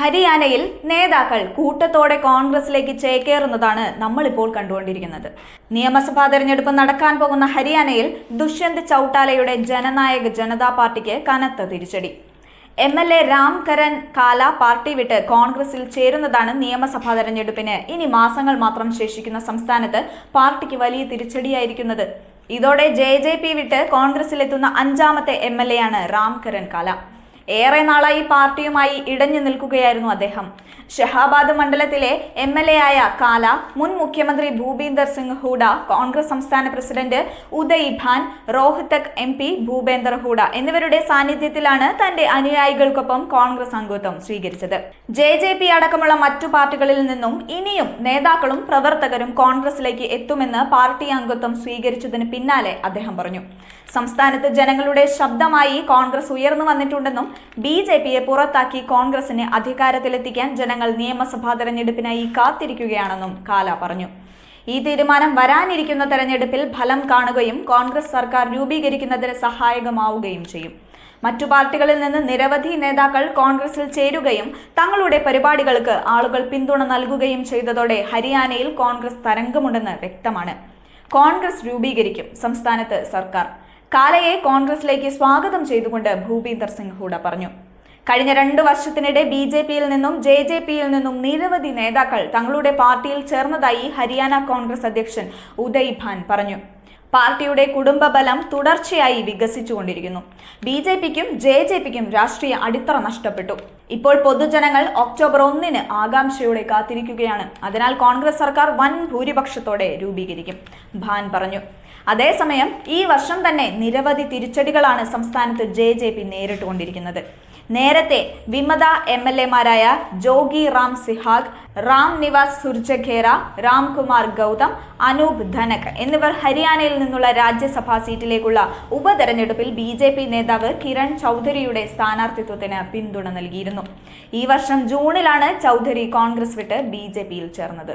ഹരിയാനയിൽ നേതാക്കൾ കൂട്ടത്തോടെ കോൺഗ്രസിലേക്ക് ചേക്കേറുന്നതാണ് നമ്മളിപ്പോൾ കണ്ടുകൊണ്ടിരിക്കുന്നത്. നിയമസഭാ തെരഞ്ഞെടുപ്പ് നടക്കാൻ പോകുന്ന ഹരിയാനയിൽ ദുഷ്യന്ത് ചൌട്ടാലയുടെ ജനനായക ജനതാ പാർട്ടിക്ക് കനത്ത തിരിച്ചടി. എം എൽ എ രാംകരൻ കാല പാർട്ടി വിട്ട് കോൺഗ്രസിൽ ചേരുന്നതാണ് നിയമസഭാ തെരഞ്ഞെടുപ്പിന് ഇനി മാസങ്ങൾ മാത്രം ശേഷിക്കുന്ന സംസ്ഥാനത്ത് പാർട്ടിക്ക് വലിയ തിരിച്ചടിയായിരിക്കുന്നത്. ഇതോടെ ജെ ജെ പി വിട്ട് കോൺഗ്രസിലെത്തുന്ന അഞ്ചാമത്തെ എം എൽ എ ആണ് രാംകരൻ കാല. ഏറെ നാളായി പാർട്ടിയുമായി ഇടഞ്ഞു നിൽക്കുകയായിരുന്നു അദ്ദേഹം. ഷഹാബാദ് മണ്ഡലത്തിലെ എം എൽ എ ആയ കാല മുൻ മുഖ്യമന്ത്രി ഭൂപീന്ദർ സിംഗ് ഹൂഡ കോൺഗ്രസ് സംസ്ഥാന president Uday Bhan Rohtak M P Bhupender Hooda എന്നിവരുടെ സാന്നിധ്യത്തിലാണ് തന്റെ അനുയായികൾക്കൊപ്പം കോൺഗ്രസ് അംഗത്വം സ്വീകരിച്ചത്. ജെ ജെ പി അടക്കമുള്ള മറ്റു പാർട്ടികളിൽ നിന്നും ഇനിയും നേതാക്കളും പ്രവർത്തകരും കോൺഗ്രസിലേക്ക് എത്തുമെന്ന് പാർട്ടി അംഗത്വം സ്വീകരിച്ചതിന് പിന്നാലെ അദ്ദേഹം പറഞ്ഞു. സംസ്ഥാനത്ത് ജനങ്ങളുടെ ശബ്ദമായി കോൺഗ്രസ് ഉയർന്നു വന്നിട്ടുണ്ടെന്നും ബി ജെ പിയെ പുറത്താക്കി കോൺഗ്രസിനെ അധികാരത്തിലെത്തിക്കാൻ ജനങ്ങൾ നിയമസഭാ തെരഞ്ഞെടുപ്പിനായി കാത്തിരിക്കുകയാണെന്നും കാല പറഞ്ഞു. ഈ തീരുമാനം വരാനിരിക്കുന്ന തെരഞ്ഞെടുപ്പിൽ ഫലം കാണുകയും കോൺഗ്രസ് സർക്കാർ രൂപീകരിക്കുന്നതിന് സഹായകമാവുകയും ചെയ്യും. മറ്റു പാർട്ടികളിൽ നിന്ന് നിരവധി നേതാക്കൾ കോൺഗ്രസിൽ ചേരുകയും തങ്ങളുടെ പരിപാടികൾക്ക് ആളുകൾ പിന്തുണ നൽകുകയും ചെയ്തതോടെ ഹരിയാനയിൽ കോൺഗ്രസ് തരംഗമുണ്ടെന്ന് വ്യക്തമാണ്. കോൺഗ്രസ് രൂപീകരിക്കും സംസ്ഥാനത്ത് സർക്കാർ. കാലയെ കോൺഗ്രസിലേക്ക് സ്വാഗതം ചെയ്തുകൊണ്ട് ഭൂപീന്ദർ സിംഗ് ഹൂഡ പറഞ്ഞു. കഴിഞ്ഞ രണ്ടു വർഷത്തിനിടെ ബി ജെ പിയിൽ നിന്നും ജെ ജെ പിയിൽ നിന്നും നിരവധി നേതാക്കൾ തങ്ങളുടെ പാർട്ടിയിൽ ചേർന്നതായി ഹരിയാന കോൺഗ്രസ് അധ്യക്ഷൻ ഉദയ് ഭാൻ പറഞ്ഞു. പാർട്ടിയുടെ കുടുംബ ബലം തുടർച്ചയായി വികസിച്ചുകൊണ്ടിരിക്കുന്നു. ബി ജെ പിക്കും ജെ ജെ പിക്കും രാഷ്ട്രീയ അടിത്തറ നഷ്ടപ്പെട്ടു. ഇപ്പോൾ പൊതുജനങ്ങൾ ഒക്ടോബർ ഒന്നിന് ആകാംക്ഷയോടെ കാത്തിരിക്കുകയാണ്. അതിനാൽ കോൺഗ്രസ് സർക്കാർ വൻ ഭൂരിപക്ഷത്തോടെ രൂപീകരിക്കും ഭാൻ പറഞ്ഞു. അതേസമയം ഈ വർഷം തന്നെ നിരവധി തിരിച്ചടികളാണ് സംസ്ഥാനത്ത് ജെ ജെ പി നേരിട്ടുകൊണ്ടിരിക്കുന്നത്. നേരത്തെ വിമത എം എൽ എമാരായ ജോഗി റാം സിഹാഗ് റാം നിവാസ് സുർജഖേറ രാംകുമാർ ഗൗതം അനൂപ് ധനക് എന്നിവർ ഹരിയാനയിൽ നിന്നുള്ള രാജ്യസഭാ സീറ്റിലേക്കുള്ള ഉപതെരഞ്ഞെടുപ്പിൽ ബി ജെ പി നേതാവ് കിരൺ ചൗധരിയുടെ സ്ഥാനാർത്ഥിത്വത്തിന് പിന്തുണ നൽകിയിരുന്നു. ഈ വർഷം ജൂണിലാണ് ചൗധരി കോൺഗ്രസ് വിട്ട് ബി ജെ പിയിൽ ചേർന്നത്.